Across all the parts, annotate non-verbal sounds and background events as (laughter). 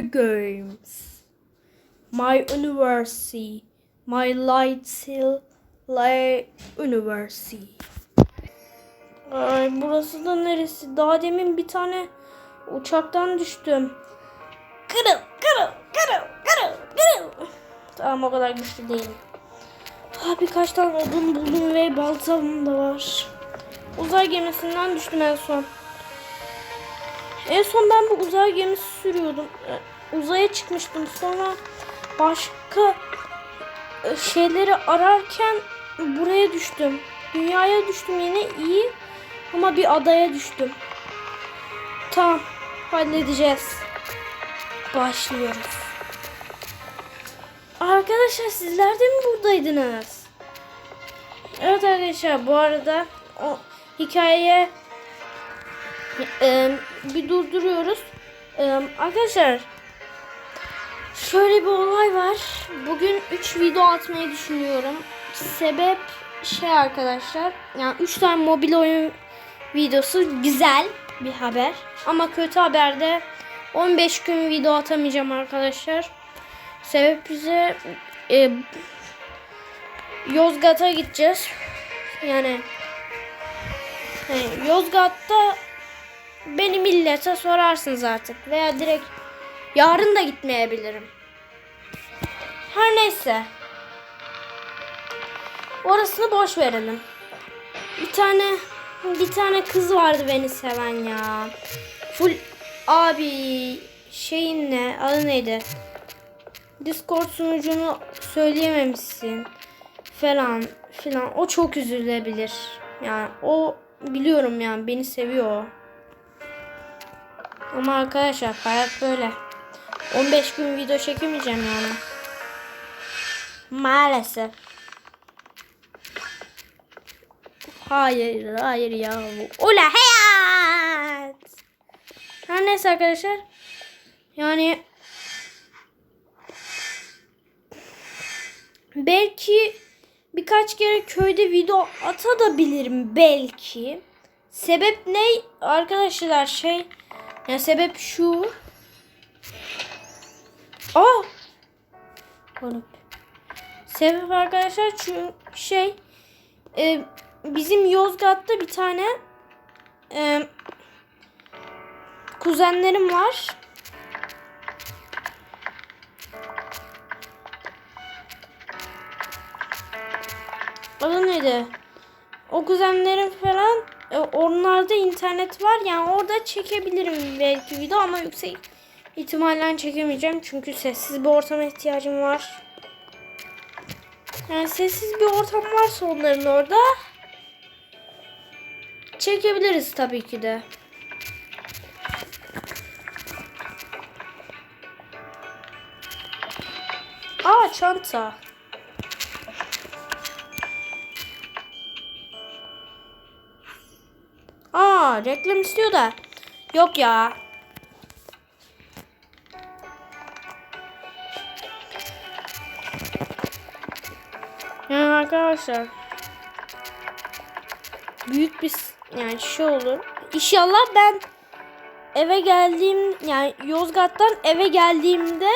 games. My university. My little lay university. Ay burası da neresi? Daha demin bir tane uçaktan düştüm. Kırıl, kırıl, kırıl, kırıl, kırıl. Tamam o kadar güçlü değilim. Daha birkaç tane odun buldum ve baltam da var. Uzay gemisinden düştüm en son. En son ben bu uzay gemisi sürüyordum. Ee, Uzaya çıkmıştım. Sonra başka e, şeyleri ararken buraya düştüm. Dünyaya düştüm yine iyi ama bir adaya düştüm. Tamam halledeceğiz. Başlıyoruz. Arkadaşlar sizler de mi buradaydınız? Evet arkadaşlar bu arada o hikayeye e, bir durduruyoruz. E, arkadaşlar şöyle bir olay var. Bugün 3 video atmayı düşünüyorum. Sebep şey arkadaşlar. Yani 3 tane mobil oyun videosu güzel bir haber. Ama kötü haber de 15 gün video atamayacağım arkadaşlar. Sebep bize e, Yozgat'a gideceğiz. Yani, yani Yozgat'ta beni millete sorarsınız artık. Veya direkt yarın da gitmeyebilirim. Her neyse. Orasını boş verelim. Bir tane bir tane kız vardı beni seven ya. Full abi şeyin ne? Adı neydi? Discord sunucunu söyleyememişsin falan filan. O çok üzülebilir. Yani o biliyorum yani beni seviyor. Ama arkadaşlar hayat böyle. 15 gün video çekemeyeceğim yani. Maalesef. Hayır, hayır ya. Ola hayat. Her neyse arkadaşlar. Yani belki birkaç kere köyde video atabilirim belki. Sebep ne arkadaşlar şey ya sebep şu. Aa! Garip. Sebep arkadaşlar çünkü şey e, bizim Yozgat'ta bir tane e, kuzenlerim var. Adı neydi? O kuzenlerim falan e, onlarda internet var yani orada çekebilirim belki video ama yüksek ihtimalle çekemeyeceğim çünkü sessiz bir ortama ihtiyacım var. Yani sessiz bir ortam varsa onların orada çekebiliriz tabii ki de. Aa çanta. Reklam istiyor da. Yok ya. Yani arkadaşlar. Büyük bir yani şey olur. İnşallah ben eve geldiğim yani Yozgat'tan eve geldiğimde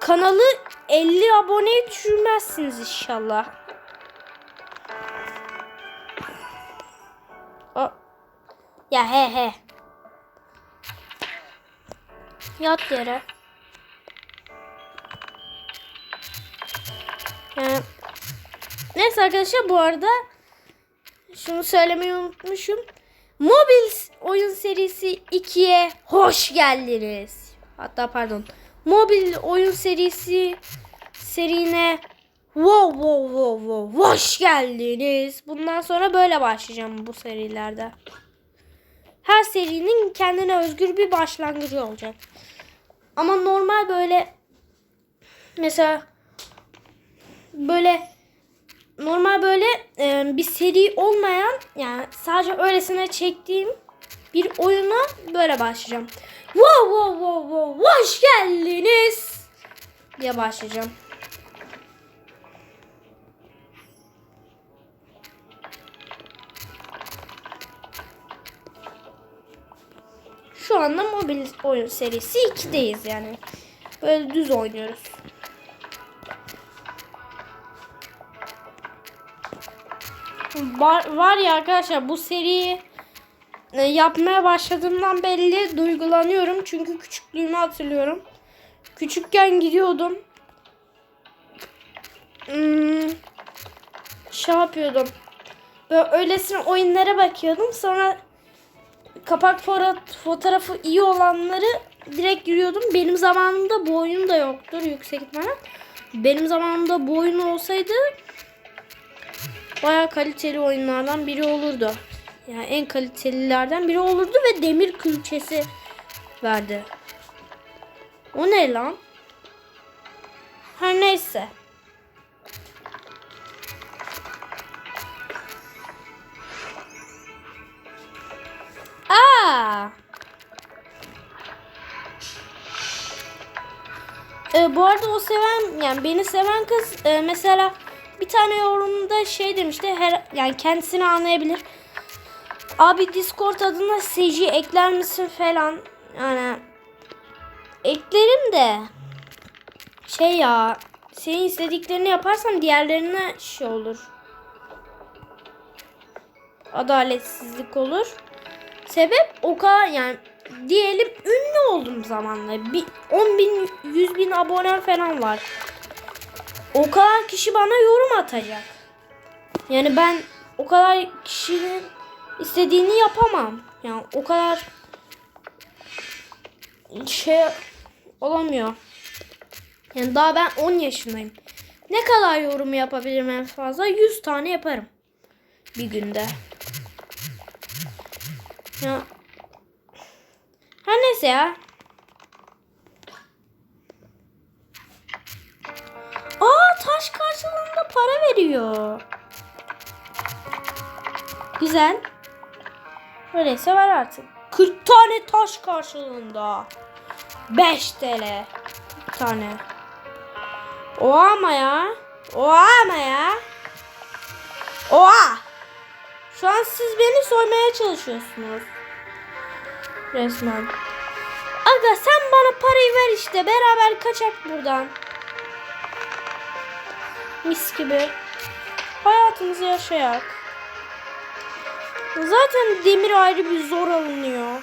kanalı 50 aboneye düşürmezsiniz inşallah. Ya he he. Yat yere. Yani, neyse arkadaşlar bu arada şunu söylemeyi unutmuşum. Mobil oyun serisi 2'ye hoş geldiniz. Hatta pardon. Mobil oyun serisi serine wow wow wow wow hoş geldiniz. Bundan sonra böyle başlayacağım bu serilerde. Her serinin kendine özgür bir başlangıcı olacak. Ama normal böyle mesela böyle normal böyle e, bir seri olmayan yani sadece öylesine çektiğim bir oyuna böyle başlayacağım. Wow wow wow wow hoş geldiniz diye başlayacağım. Şu anda mobil oyun serisi 2'deyiz yani. Böyle düz oynuyoruz. Var, var ya arkadaşlar bu seriyi e, yapmaya başladığımdan belli duygulanıyorum. Çünkü küçüklüğümü hatırlıyorum. Küçükken gidiyordum. Hmm, şey yapıyordum. Böyle öylesine oyunlara bakıyordum. Sonra kapak fotoğrafı iyi olanları direkt giriyordum. Benim zamanımda bu oyun da yoktur yüksek ihtimalle. Benim zamanımda bu oyun olsaydı bayağı kaliteli oyunlardan biri olurdu. Yani en kalitelilerden biri olurdu ve demir külçesi verdi. O ne lan? Her neyse. Aa! Ee, bu arada o seven yani beni seven kız e, mesela bir tane yorumda şey demişti her yani kendisini anlayabilir. Abi Discord adına CG ekler misin falan yani eklerim de şey ya senin istediklerini yaparsam diğerlerine şey olur. Adaletsizlik olur. Sebep o kadar yani diyelim ünlü oldum zamanla. Bir 10 bin 100 bin abone falan var. O kadar kişi bana yorum atacak. Yani ben o kadar kişinin istediğini yapamam. Yani o kadar şey olamıyor. Yani daha ben 10 yaşındayım. Ne kadar yorum yapabilirim en fazla? 100 tane yaparım. Bir günde. Ya. Her neyse ya. Aa taş karşılığında para veriyor. Güzel. Öyleyse ver artık. 40 tane taş karşılığında. 5 TL. Bir tane. Oha ama ya. Oha ama ya. Oha. Şu an siz beni soymaya çalışıyorsunuz. Resmen. Aga sen bana parayı ver işte. Beraber kaçak buradan. Mis gibi. Hayatımızı yaşayak. Zaten demir ayrı bir zor alınıyor.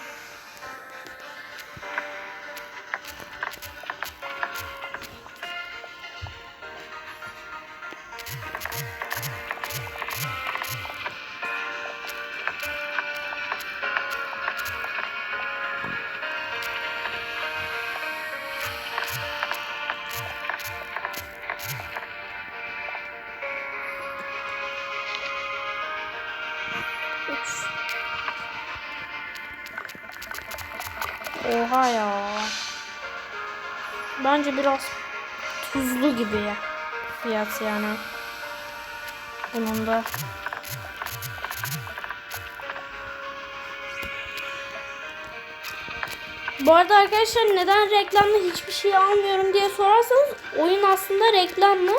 Oha ya. Bence biraz tuzlu gibi ya. Fiyat yani. Bunun da. Bu arada arkadaşlar neden reklamlı hiçbir şey almıyorum diye sorarsanız oyun aslında reklamlı.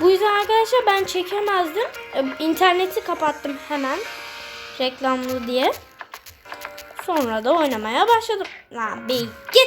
Bu yüzden arkadaşlar ben çekemezdim. E, İnterneti kapattım hemen. Reklamlı diye. Sonra da oynamaya başladım. Lan bir git.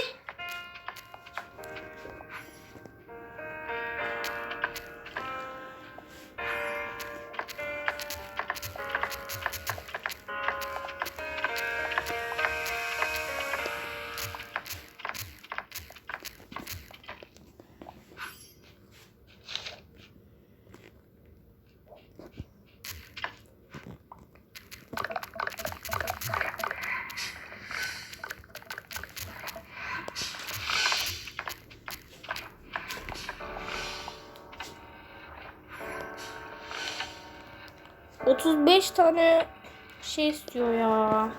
Otuz beş tane şey istiyor ya.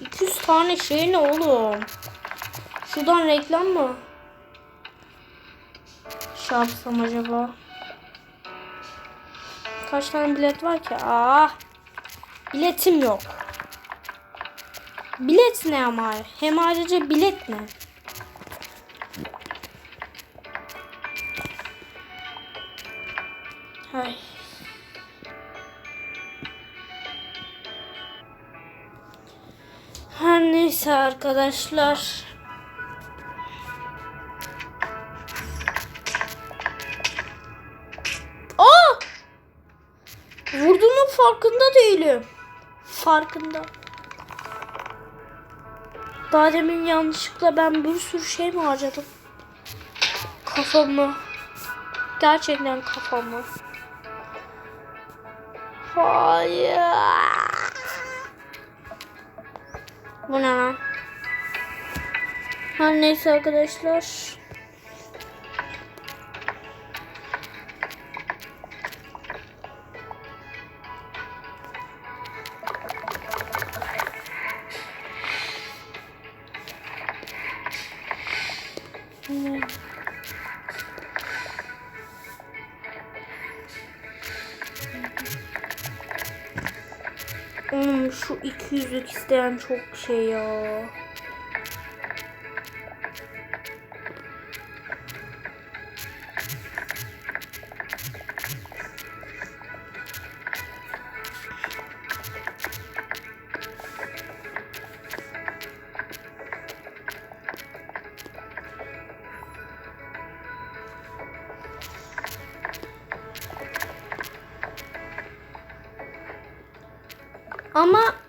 İki yüz tane şey ne oğlum? Şuradan reklam mı? Şey yapsam acaba? Kaç tane bilet var ki? Aa, biletim yok. Bilet ne ama? Hem ayrıca bilet ne? Ay. Her neyse arkadaşlar. Aa! Vurduğunun farkında değilim. Farkında. Daha demin yanlışlıkla ben bir sürü şey mi harcadım? Kafamı. Gerçekten kafamı. Hayır. Bu ne lan? Her neyse arkadaşlar. Isteyen çok şey ya. Ama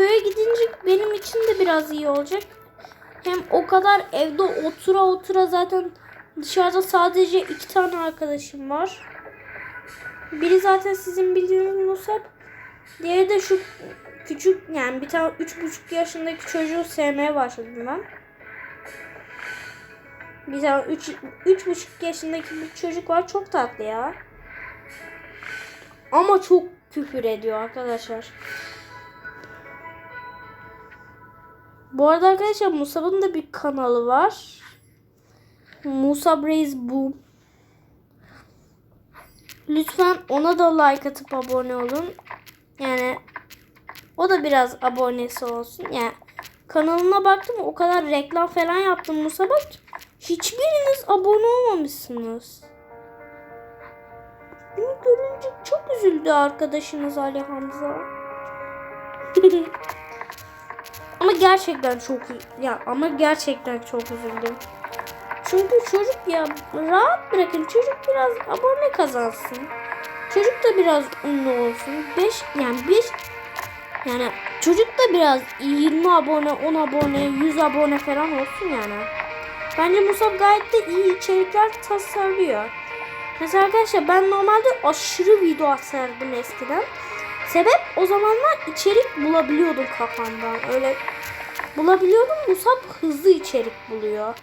köye gidince benim için de biraz iyi olacak. Hem o kadar evde otura otura zaten dışarıda sadece iki tane arkadaşım var. Biri zaten sizin bildiğiniz Musab. Diğeri de şu küçük yani bir tane üç buçuk yaşındaki çocuğu sevmeye başladım ben. Bir tane üç, üç buçuk yaşındaki bir çocuk var çok tatlı ya. Ama çok küfür ediyor arkadaşlar. Bu arada arkadaşlar Musab'ın da bir kanalı var. Musab Reis Boom. Lütfen ona da like atıp abone olun. Yani o da biraz abonesi olsun. Yani kanalına baktım o kadar reklam falan yaptım Musab'a. Hiçbiriniz abone olmamışsınız. Bunu görünce çok üzüldü arkadaşınız Ali Hamza. (laughs) Ama gerçekten çok ya ama gerçekten çok üzüldüm. Çünkü çocuk ya rahat bırakın. Çocuk biraz abone kazansın. Çocuk da biraz ünlü olsun. 5 yani 5 yani çocuk da biraz 20 abone, 10 abone, 100 abone falan olsun yani. Bence Musab gayet de iyi içerikler tasarlıyor. Mesela arkadaşlar ben normalde aşırı video atardım eskiden. Sebep o zamanlar içerik bulabiliyordum kafamdan. Öyle bulabiliyordum. Musab hızlı içerik buluyor.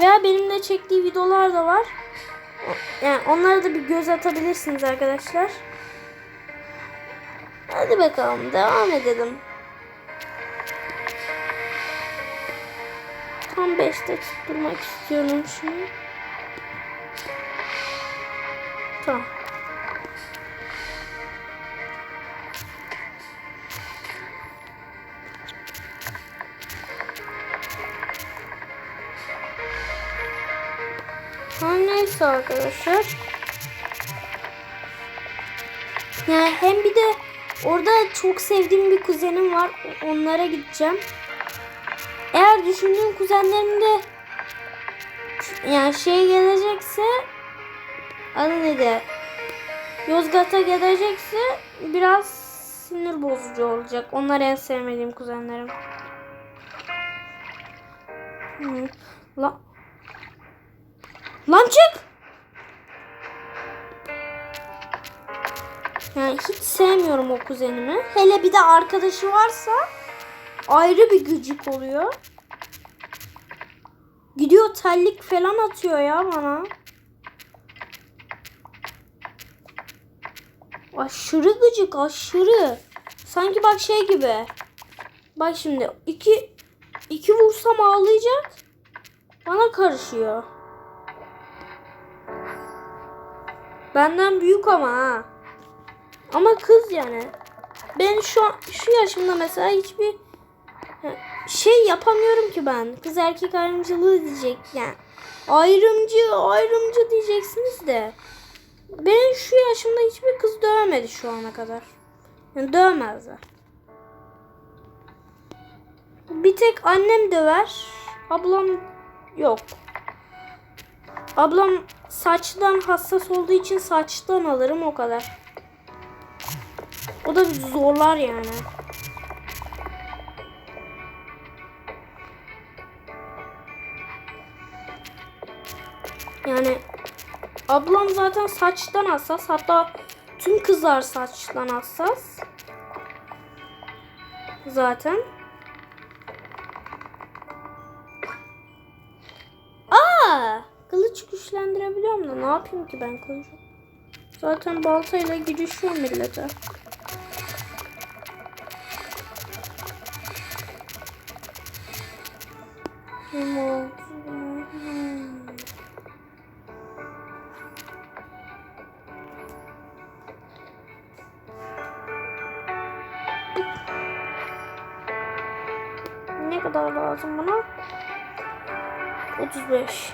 Veya benim de çektiği videolar da var. Yani onlara da bir göz atabilirsiniz arkadaşlar. Hadi bakalım devam edelim. Tam 5'te tutturmak istiyorum şunu. Tamam. Neyse arkadaşlar. Yani hem bir de orada çok sevdiğim bir kuzenim var. Onlara gideceğim. Eğer düşündüğüm kuzenlerim de yani şey gelecekse adı neydi? Yozgat'a gelecekse biraz sinir bozucu olacak. Onlar en sevmediğim kuzenlerim. Hı. La Lan çık! Yani hiç sevmiyorum o kuzenimi. Hele bir de arkadaşı varsa ayrı bir gıcık oluyor. Gidiyor tellik falan atıyor ya bana. Aşırı gıcık aşırı. Sanki bak şey gibi. Bak şimdi iki iki vursam ağlayacak. Bana karışıyor. Benden büyük ama ha. Ama kız yani. Ben şu şu yaşımda mesela hiçbir şey yapamıyorum ki ben. Kız erkek ayrımcılığı diyecek yani. ayrımcı ayrımcı diyeceksiniz de ben şu yaşımda hiçbir kız dövmedi şu ana kadar. Yani dövmezler. Bir tek annem döver. Ablam yok. Ablam saçtan hassas olduğu için saçtan alırım o kadar. O da zorlar yani. Yani ablam zaten saçtan hassas. Hatta tüm kızlar saçtan hassas. Zaten. Da ne yapayım ki ben kılıcı? Zaten baltayla girişiyor millete. Ne kadar lazım bana? 35.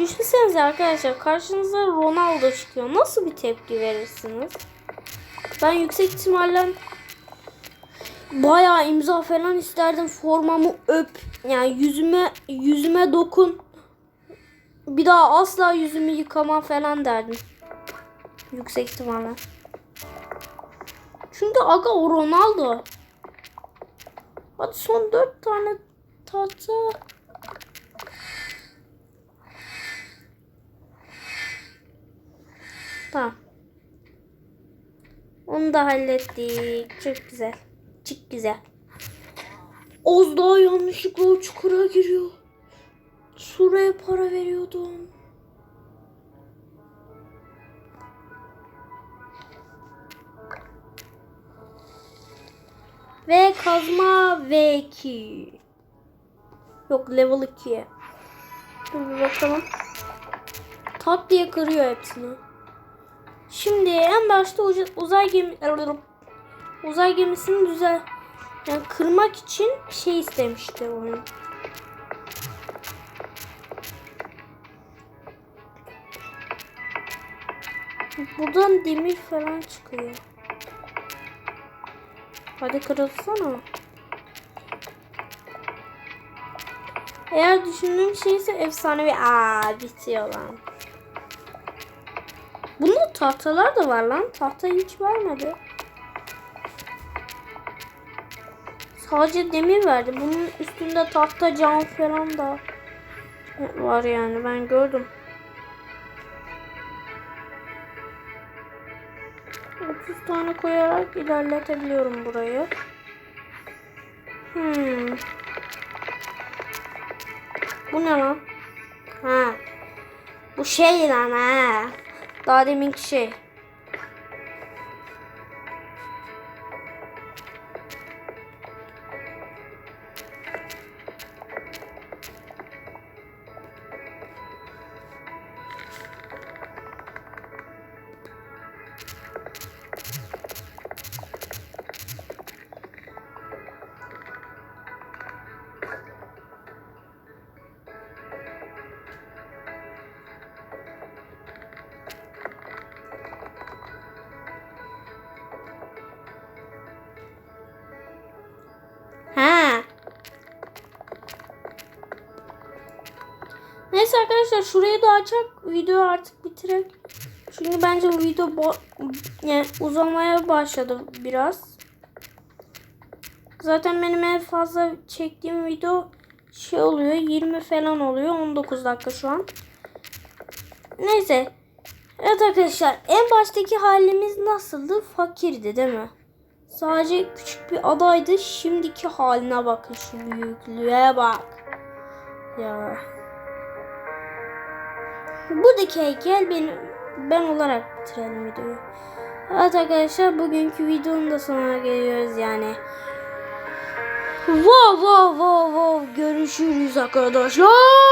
Düşünsenize arkadaşlar karşınıza Ronaldo çıkıyor. Nasıl bir tepki verirsiniz? Ben yüksek ihtimalle bayağı imza falan isterdim. Formamı öp. Yani yüzüme yüzüme dokun. Bir daha asla yüzümü yıkama falan derdim. Yüksek ihtimalle. Çünkü aga o Ronaldo. Hadi son dört tane tahta. Tamam. Onu da hallettik. Çok güzel. Çok güzel. Az daha yanlışlıkla o çukura giriyor. Suraya para veriyordum. Ve kazma V2. Yok level 2'ye. Dur bir bakalım. Tak diye kırıyor hepsini. Şimdi en başta uzay gemi uzay gemisini düzel yani kırmak için şey istemişti oyun. Buradan demir falan çıkıyor. Hadi kırılsana. Eğer düşündüğüm şeyse efsanevi aa bitiyor lan. Bunda tahtalar da var lan. Tahta hiç vermedi. Sadece demir verdi. Bunun üstünde tahta cam falan da var yani ben gördüm. 30 tane koyarak ilerletebiliyorum burayı. Hmm. Bu ne lan? Ha. Bu şey lan ha. Daha deminki şey. Arkadaşlar şurayı da açak videoyu artık bitirek. Çünkü bence bu video yani uzamaya başladı biraz. Zaten benim en fazla çektiğim video şey oluyor 20 falan oluyor 19 dakika şu an. Neyse. Evet arkadaşlar en baştaki halimiz nasıldı? Fakirdi değil mi? Sadece küçük bir adaydı. Şimdiki haline bakın şu büyüklüğe bak. Ya. Buradaki heykel benim ben olarak bitirelim videoyu. Evet arkadaşlar bugünkü videonun da sonuna geliyoruz yani. Wow wow wow wow görüşürüz arkadaşlar.